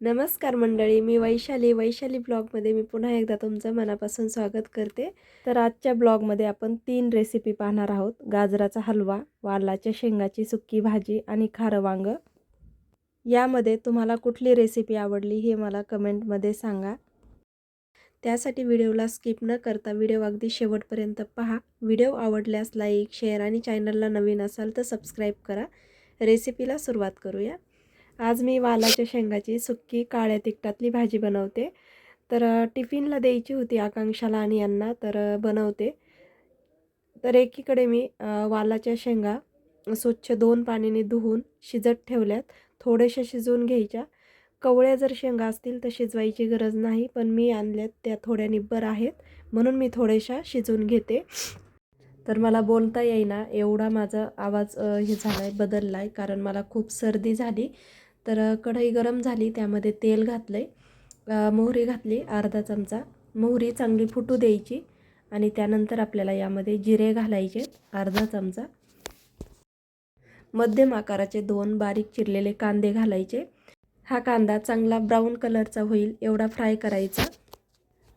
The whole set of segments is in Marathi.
नमस्कार मंडळी मी वैशाली. वैशाली ब्लॉगमध्ये मी पुन्हा एकदा तुमचं मनापासून स्वागत करते. तर आजच्या ब्लॉगमध्ये आपण तीन रेसिपी पाहणार आहोत. गाजराचा हलवा वालाच्या शेंगाची सुक्की भाजी आणि खारं वांग. यामध्ये तुम्हाला कुठली रेसिपी आवडली हे मला कमेंटमध्ये सांगा. त्यासाठी व्हिडिओला स्किप न करता व्हिडिओ अगदी शेवटपर्यंत पहा. व्हिडिओ आवडल्यास लाईक शेअर आणि चॅनलला नवीन असाल तर सबस्क्राईब करा. रेसिपीला सुरुवात करूया. आज मी वालाच्या शेंगाची सुक्की काळ्या तिखटातली भाजी बनवते. तर टिफिनला द्यायची होती आकांक्षाला आणि यांना तर बनवते. तर एकीकडे मी वालाच्या शेंगा स्वच्छ दोन पाण्याने धुवून शिजत ठेवल्यात. थोड्याशा शिजवून घ्यायच्या. कवळ्या जर शेंगा असतील तर शिजवायची गरज नाही पण मी आणल्यात त्या थोड्या निब्बर आहेत म्हणून मी थोड्याशा शिजवून घेते. तर मला बोलता येईना एवढा माझा आवाज हे झाला आहे बदलला आहे कारण मला खूप सर्दी झाली. तर कढई गरम झाली त्यामध्ये तेल घातलं आहे मोहरी घातली अर्धा चमचा. मोहरी चांगली फुटू द्यायची आणि त्यानंतर आपल्याला यामध्ये जिरे घालायचे अर्धा चमचा. मध्यम आकाराचे दोन बारीक चिरलेले कांदे घालायचे. हा कांदा चांगला ब्राऊन कलरचा होईल एवढा फ्राय करायचा.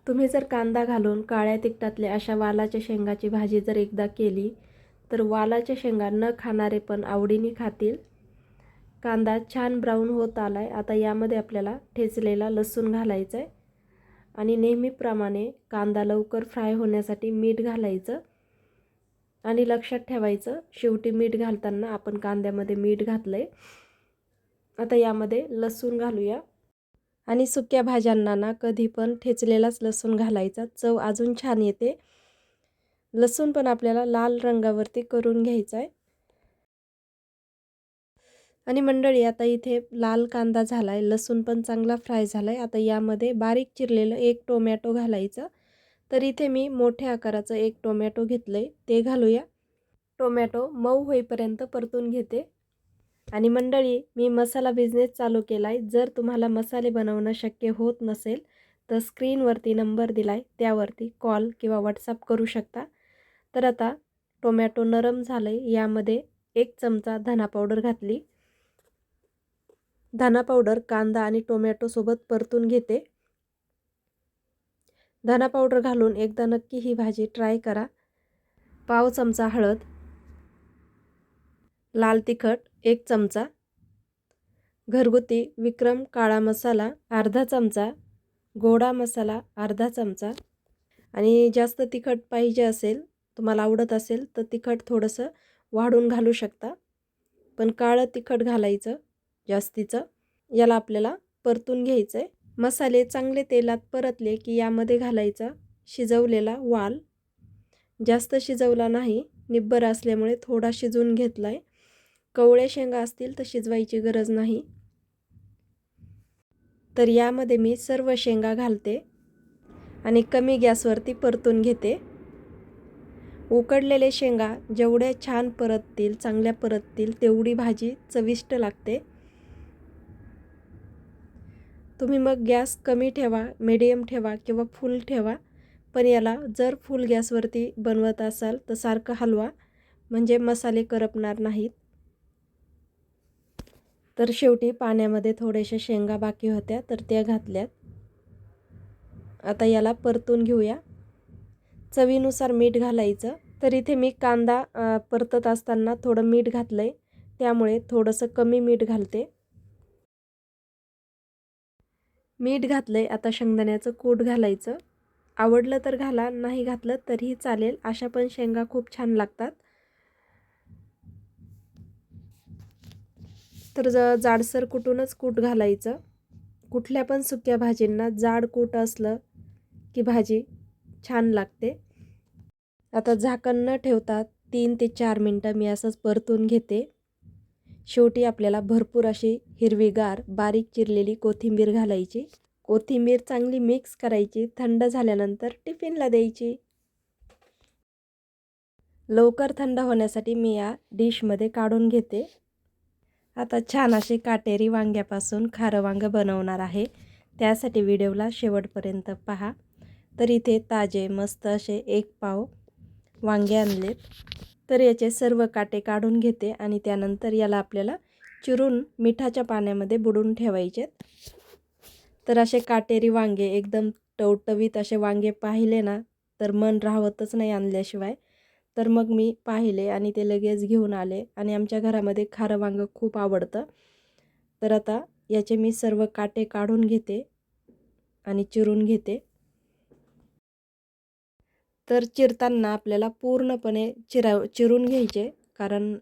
तुम्ही जर कांदा घालून काळ्या तिखटातल्या अशा वालाच्या शेंगाची भाजी जर एकदा केली तर वालाच्या शेंगा न खाणारे पण आवडीने खातील. कांदा छान ब्राऊन होत आला आहे आता यामध्ये आपल्याला ठेचलेला लसूण घालायचं आहे आणि नेहमीप्रमाणे कांदा लवकर फ्राय होण्यासाठी मीठ घालायचं. आणि लक्षात ठेवायचं शेवटी मीठ घालताना आपण कांद्यामध्ये मीठ घातलं आहे आता यामध्ये लसूण घालूया. आणि सुक्या भाज्यांना ना कधी पण ठेचलेलाच लसूण घालायचा. चव अजून छान येते. लसूण पण आपल्याला लाल रंगावरती करून घ्यायचा आहे आणि मंडळी आता इथे लाल कांदा झाला आहे लसूण पण चांगला फ्राय झाला आहे आता यामध्ये बारीक चिरलेलं एक टोमॅटो घालायचं. तर इथे मी मोठ्या आकाराचं एक टोमॅटो घेतलं आहे ते घालूया. टोमॅटो मऊ होईपर्यंत परतून घेते. आणि मंडळी मी मसाला बिझनेस चालू केला आहे जर तुम्हाला मसाले बनवणं शक्य होत नसेल तर स्क्रीनवरती नंबर दिला आहे त्यावरती कॉल किंवा व्हॉट्सअप करू शकता. तर आता टोमॅटो नरम झालं आहे यामध्ये एक चमचा धना पावडर घातली. धना पावडर कांदा आणि टोमॅटोसोबत परतून घेते. धना पावडर घालून एकदा नक्की ही भाजी ट्राय करा. पाव चमचा हळद लाल तिखट एक चमचा घरगुती विक्रम काळा मसाला अर्धा चमचा गोडा मसाला अर्धा चमचा आणि जास्त तिखट पाहिजे असेल तुम्हाला आवडत असेल तर तिखट थोडंसं वाढून घालू शकता. पण काळं तिखट घालायचं. जास्तीचं. याला आपल्याला परतून घ्यायचं आहे मसाले चांगले तेलात परतले की यामध्ये घालायचा शिजवलेला वाल. जास्त शिजवला नाही निब्बर असल्यामुळे थोडा शिजवून घेतला आहे कवळ्या शेंगा असतील तर शिजवायची गरज नाही. तर यामध्ये मी सर्व शेंगा घालते आणि कमी गॅसवरती परतून घेते. उकडलेले शेंगा जेवढ्या छान परततील चांगल्या परततील तेवढी भाजी चविष्ट लागते. तुम्ही मग गॅस कमी ठेवा मिडियम ठेवा किंवा फुल ठेवा. पण याला जर फुल गॅसवरती बनवत असाल तर सारखं हलवा म्हणजे मसाले करपणार नाहीत. तर शेवटी पाण्यामध्ये थोड्याशा शेंगा बाकी होत्या तर त्या घातल्यात. आता याला परतून घेऊया. चवीनुसार मीठ घालायचं. तर इथे मी कांदा परतत असताना थोडं मीठ घातलं आहे त्यामुळे थोडंसं कमी मीठ घालते. मीठ घातलं आहे आता शेंगदाण्याचं कूट घालायचं. आवडलं तर घाला नाही घातलं तरीही चालेल. अशा पण शेंगा खूप छान लागतात. तर ज जाडसर कुटूनच कूट घालायचं. कुठल्या पण सुक्या भाजींना जाड कूट असलं की भाजी छान लागते. आता झाकण न ठेवता तीन ते चार मिनटं मी असंच परतून घेते. शेवटी आपल्याला भरपूर अशी हिरवीगार बारीक चिरलेली कोथिंबीर घालायची. कोथिंबीर चांगली मिक्स करायची थंड झाल्यानंतर टिफिनला द्यायची. लवकर थंड होण्यासाठी मी या डिशमध्ये काढून घेते. आता छान असे काटेरी वांग्यापासून खारं वांगं बनवणार आहे. त्यासाठी व्हिडिओला शेवटपर्यंत पहा. तर इथे ताजे मस्त असे एक पाव वांगे आणलेत. तर याचे सर्व काटे काढून घेते आणि त्यानंतर याला आपल्याला चिरून मिठाच्या पाण्यामध्ये बुडून ठेवायचे तर असे काटेरी वांगे एकदम टवटवीत असे वांगे पाहिले ना तर मन राहतच नाही आणल्याशिवाय. तर मग मी पाहिले आणि ते लगेच घेऊन आले आणि आमच्या घरामध्ये खारं वांगं खूप आवडतं. तर आता याचे मी सर्व काटे काढून घेते आणि चिरून घेते. तर चिरताना आपल्याला पूर्णपणे चिरा चिरून घ्यायचे. कारण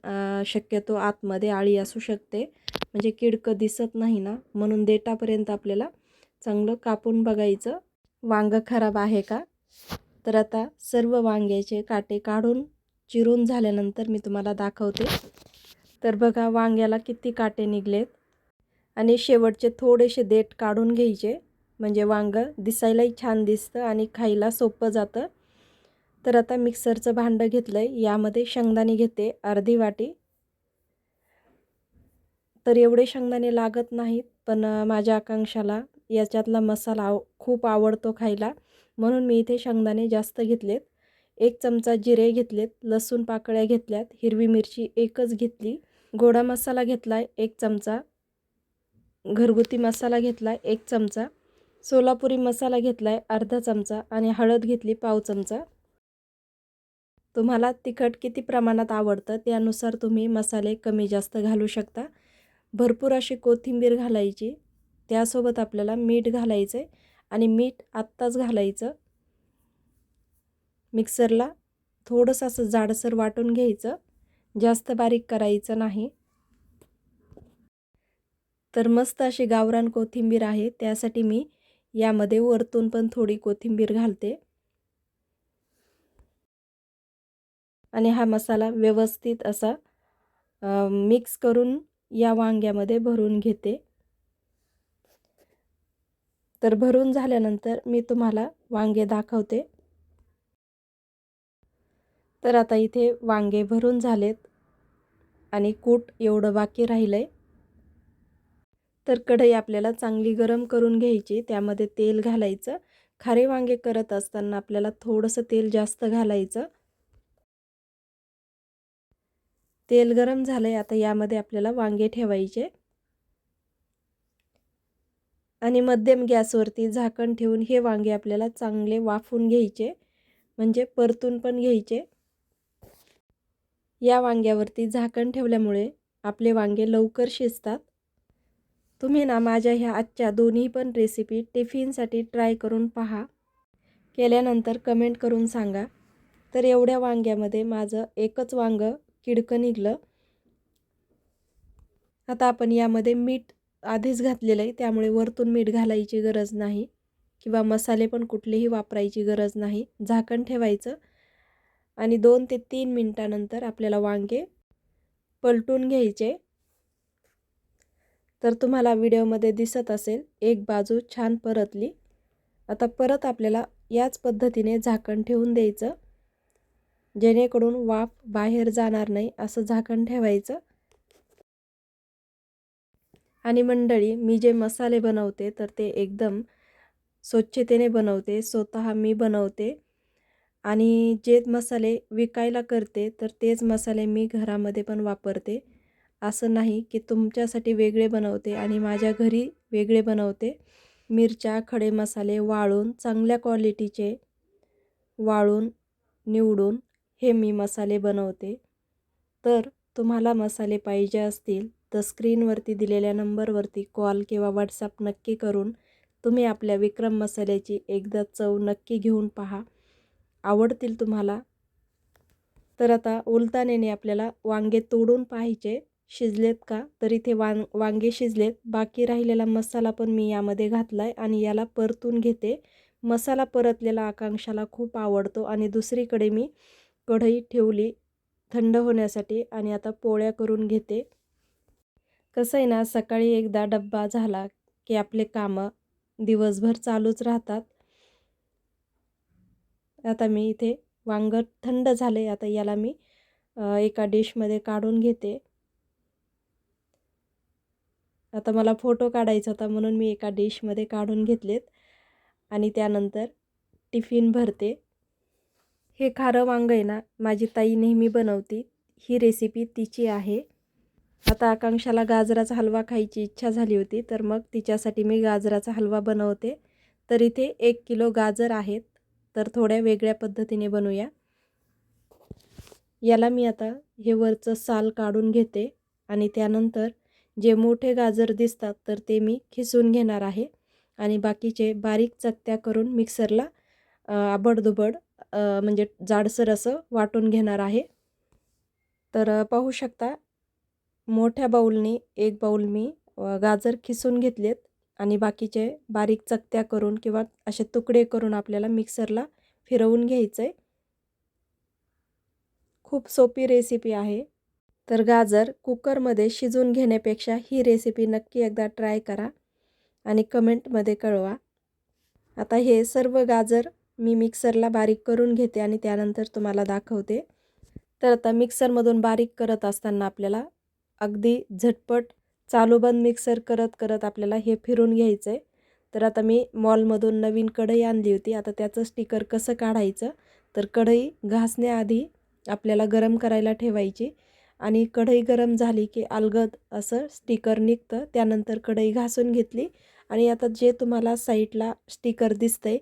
शक्यतो आतमध्ये आळी असू शकते. म्हणजे किडकं दिसत नाही ना. म्हणून देटापर्यंत आपल्याला चांगलं कापून बघायचं. वांगं खराब आहे का? तर आता सर्व वांग्याचे काटे काढून चिरून झाल्यानंतर मी तुम्हाला दाखवते. तर बघा वांग्याला किती काटे निघलेत. आणि शेवटचे थोडेसे देठ काढून घ्यायचे. म्हणजे वांगं दिसायलाही छान दिसतं आणि खायला सोपं जातं. तर आता मिक्सरचं भांडं घेतलं आहे यामध्ये शेंगदाणे घेते. अर्धी वाटी. तर एवढे शेंगदाणे लागत नाहीत पण माझ्या आकांक्षाला याच्यातला मसाला आव खूप आवडतो खायला. म्हणून मी इथे शेंगदाणे जास्त घेतलेत. एक चमचा जिरे घेतलेत लसूण पाकळ्या घेतल्यात हिरवी मिरची एकच घेतली गोडा मसाला घेतला एक चमचा घरगुती मसाला घेतला एक चमचा सोलापुरी मसाला घेतला आहे अर्धा चमचा आणि हळद घेतली पाव चमचा. तुम्हाला तिखट किती प्रमाणात आवडतं त्यानुसार तुम्ही मसाले कमी जास्त घालू शकता. भरपूर अशी कोथिंबीर घालायची त्यासोबत आपल्याला मीठ घालायचं आहे आणि मीठ आत्ताच घालायचं. मिक्सरला थोडंसं असं जाडसर वाटून घ्यायचं जास्त बारीक करायचं नाही. तर मस्त अशी गावरान कोथिंबीर आहे त्यासाठी मी यामध्ये वरतून पण थोडी कोथिंबीर घालते. आणि हा मसाला व्यवस्थित असा मिक्स करून या वांग्यामध्ये भरून घेते. तर भरून झाल्यानंतर मी तुम्हाला वांगे दाखवते. तर आता इथे वांगे भरून झालेत आणि कूट एवढं बाकी राहिलं आहे तर कढई आपल्याला चांगली गरम करून घ्यायची त्यामध्ये तेल घालायचं. खारे वांगे करत असताना आपल्याला थोडंसं तेल जास्त घालायचं. तेल गरम झालं आहे आता यामध्ये आपल्याला वांगे ठेवायचे. आणि मध्यम गॅसवरती झाकण ठेवून हे वांगे आपल्याला चांगले वाफून घ्यायचे म्हणजे परतून पण घ्यायचे. या वांग्यावरती झाकण ठेवल्यामुळे आपले वांगे लवकर शिजतात. तुम्ही ना माझ्या ह्या आजच्या दोन्ही पण रेसिपी टिफिनसाठी ट्राय करून पहा. केल्यानंतर कमेंट करून सांगा. तर एवढ्या वांग्यामध्ये माझं एकच वांगं किडकं निघलं. आता आपण यामध्ये मीठ आधीच घातलेलं आहे. त्यामुळे वरतून मीठ घालायची गरज नाही. किंवा मसाले पण कुठलेही वापरायची गरज नाही. झाकण ठेवायचं. आणि दोन ते तीन मिनटानंतर आपल्याला वांगे पलटून घ्यायचे. तर तुम्हाला व्हिडिओमध्ये दिसत असेल एक बाजू छान परतली. आता परत आपल्याला याच पद्धतीने झाकण ठेवून द्यायचं. जेणेकरून वाफ बाहेर जाणार नाही असं झाकण ठेवायचं. आणि मंडळी मी जे मसाले बनवते तर ते एकदम स्वच्छतेने बनवते स्वतः मी बनवते. आणि जे मसाले विकायला करते तर तेच मसाले मी घरामध्ये पण वापरते. असं नाही की तुमच्यासाठी वेगळे बनवते आणि माझ्या घरी वेगळे बनवते. मिरच्या खडे मसाले वाळून चांगल्या क्वालिटीचे वाळून निवडून हे मी मसाले बनवते. तर तुम्हाला मसाले पाहिजे असतील तर स्क्रीनवरती दिलेल्या नंबरवरती कॉल किंवा व्हॉट्सअप नक्की करून तुम्ही आपल्या विक्रम मसाल्याची एकदा चव नक्की घेऊन पहा. आवडतील तुम्हाला. तर आता उलतानेने आपल्याला वांगे तोडून पाहायचे. शिजलेत का? तर इथे वांग वांगे शिजलेत. बाकी राहिलेला मसाला पण मी यामध्ये घातला आहे आणि याला परतून घेते. मसाला परतलेला आकांक्षाला खूप आवडतो आणि दुसरीकडे मी कढई ठेवली थंड होण्यासाठी आणि आता पोळ्या करून घेते. कसं आहे ना सकाळी एकदा डब्बा झाला की आपले कामं दिवसभर चालूच राहतात. आता मी इथे वांग थंड झाले आता याला मी एका डिशमध्ये काढून घेते. आता मला फोटो काढायचा होता म्हणून मी एका डिशमध्ये काढून घेतलेत. आणि त्यानंतर टिफिन भरते. हे खारं वांग आहे ना माझी ताई नेहमी बनवती. ही रेसिपी तिची आहे. आता आकांक्षाला गाजराचा हलवा खायची इच्छा झाली होती तर मग तिच्यासाठी मी गाजराचा हलवा बनवते. तर इथे एक किलो गाजर आहेत तर थोड्या वेगळ्या पद्धतीने बनवूया. याला मी आता हे वरचं साल काढून घेते आणि त्यानंतर जे मोठे गाजर दिसतात तर ते मी खिसून घेणार आहे. आणि बाकीचे बारीक चकत्या करून मिक्सरला आबडधुबड म्हणजे जाडसर असं वाटून घेणार आहे. तर पाहू शकता मोठ्या बाऊलने एक बाऊल मी गाजर खिसून घेतलेत आणि बाकीचे बारीक चकत्या करून किंवा असे तुकडे करून आपल्याला मिक्सरला फिरवून घ्यायचं आहे खूप सोपी रेसिपी आहे. तर गाजर कुकरमध्ये शिजवून घेण्यापेक्षा ही रेसिपी नक्की एकदा ट्राय करा आणि कमेंटमध्ये कळवा. आता हे सर्व गाजर मी मिक्सरला बारीक करून घेते आणि त्यानंतर तुम्हाला दाखवते. तर आता मिक्सरमधून बारीक करत असताना आपल्याला अगदी झटपट चालू बंद मिक्सर करत करत आपल्याला हे फिरून घ्यायचं आहे तर आता मी मॉलमधून नवीन कढई आणली होती. आता त्याचं स्टिकर कसं काढायचं? तर कढई घासण्याआधी आपल्याला गरम करायला ठेवायची आणि कढई गरम झाली की अलगद असं स्टिकर निघतं. त्यानंतर कढई घासून घेतली आणि आता जे तुम्हाला साईडला स्टिकर दिसतंय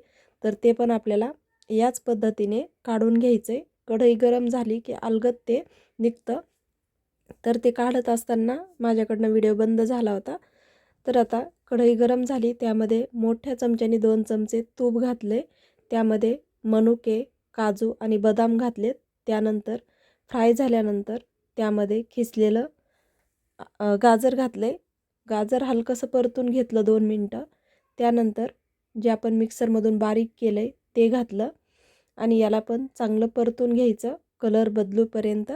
तर ते पण आपल्याला याच पद्धतीने काढून घ्यायचं. आहे कढई गरम झाली की अलगत ते निघतं. तर ते काढत असताना माझ्याकडनं व्हिडिओ बंद झाला होता. तर आता कढई गरम झाली त्यामध्ये मोठ्या चमच्याने दोन चमचे तूप घातले. त्यामध्ये मनुके काजू आणि बदाम घातलेत. त्यानंतर फ्राय झाल्यानंतर त्यामध्ये खिसलेलं गाजर घातले गाजर हलकंसं परतून घेतलं दोन मिनटं. त्यानंतर जे आपण मिक्सरमधून बारीक केलं आहे ते घातलं आणि याला पण चांगलं परतून घ्यायचं कलर बदलूपर्यंत.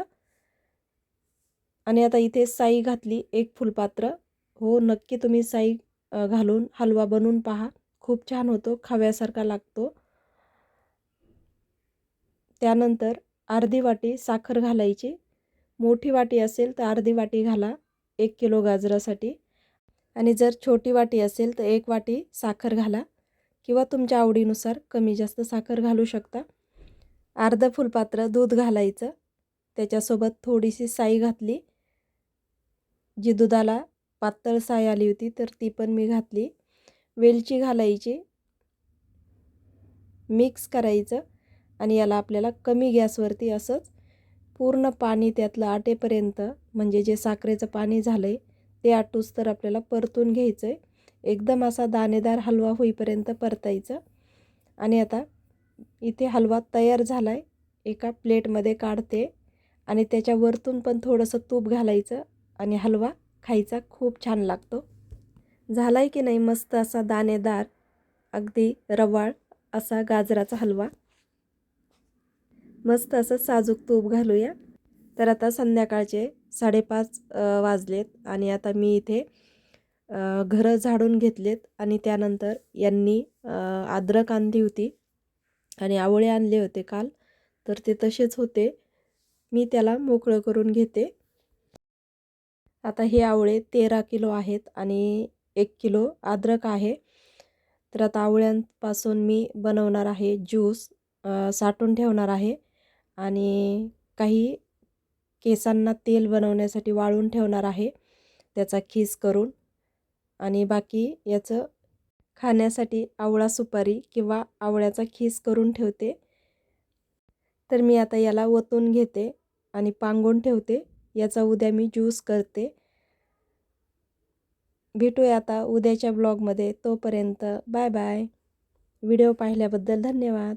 आणि आता इथे साई घातली एक फुलपात्र. हो नक्की तुम्ही साई घालून हलवा बनवून पहा. खूप छान होतो खाव्यासारखा लागतो. त्यानंतर अर्धी वाटी साखर घालायची. मोठी वाटी असेल तर अर्धी वाटी घाला एक किलो गाजरासाठी. आणि जर छोटी वाटी असेल तर एक वाटी साखर घाला. किंवा तुमच्या आवडीनुसार कमी जास्त साखर घालू शकता. अर्धं फुलपात्र दूध घालायचं. त्याच्यासोबत थोडीशी साई घातली. जी दुधाला पातळ साय आली होती तर ती पण मी घातली. वेलची घालायची. मिक्स करायचं आणि याला आपल्याला कमी गॅसवरती असंच पूर्ण पाणी त्यातलं आटेपर्यंत म्हणजे जे साखरेचं पाणी झालं आहे ते आटूस तर आपल्याला परतून घ्यायचं आहे एकदम असा दाणेदार हलवा होईपर्यंत परतायचं. आणि आता इथे हलवा तयार झाला आहे एका प्लेटमध्ये काढते आणि त्याच्या वरतून पण थोडंसं तूप घालायचं आणि हलवा खायचा खूप छान लागतो. झाला आहे की नाही मस्त असा दाणेदार अगदी रवाळ असा गाजराचा हलवा. मस्त असं साजूक तूप घालूया. तर आता संध्याकाळचे साडेपाच वाजलेत आणि आता मी इथे घरं झाडून घेतलेत आणि त्यानंतर यांनी अद्रक आणली होती आणि आवळे आणले होते काल. तर ते तसेच होते. मी त्याला मोकळं करून घेते. आता हे आवळे तेरा किलो आहेत आणि एक किलो अद्रक आहे. तर आता आवळ्यांपासून मी बनवणार आहे ज्यूस साठवून ठेवणार आहे आणि काही केसांना तेल बनवण्यासाठी वाळून ठेवणार आहे. त्याचा खीस करून आणि बाकी याचं खाण्यासाठी आवळा सुपारी किंवा आवळ्याचा खीस करून ठेवते. तर मी आता याला ओतून घेते आणि पांगून ठेवते. याचा उद्या मी ज्यूस करते. भेटूया आता उद्याच्या ब्लॉगमध्ये. तोपर्यंत बाय बाय. व्हिडिओ पाहिल्याबद्दल धन्यवाद.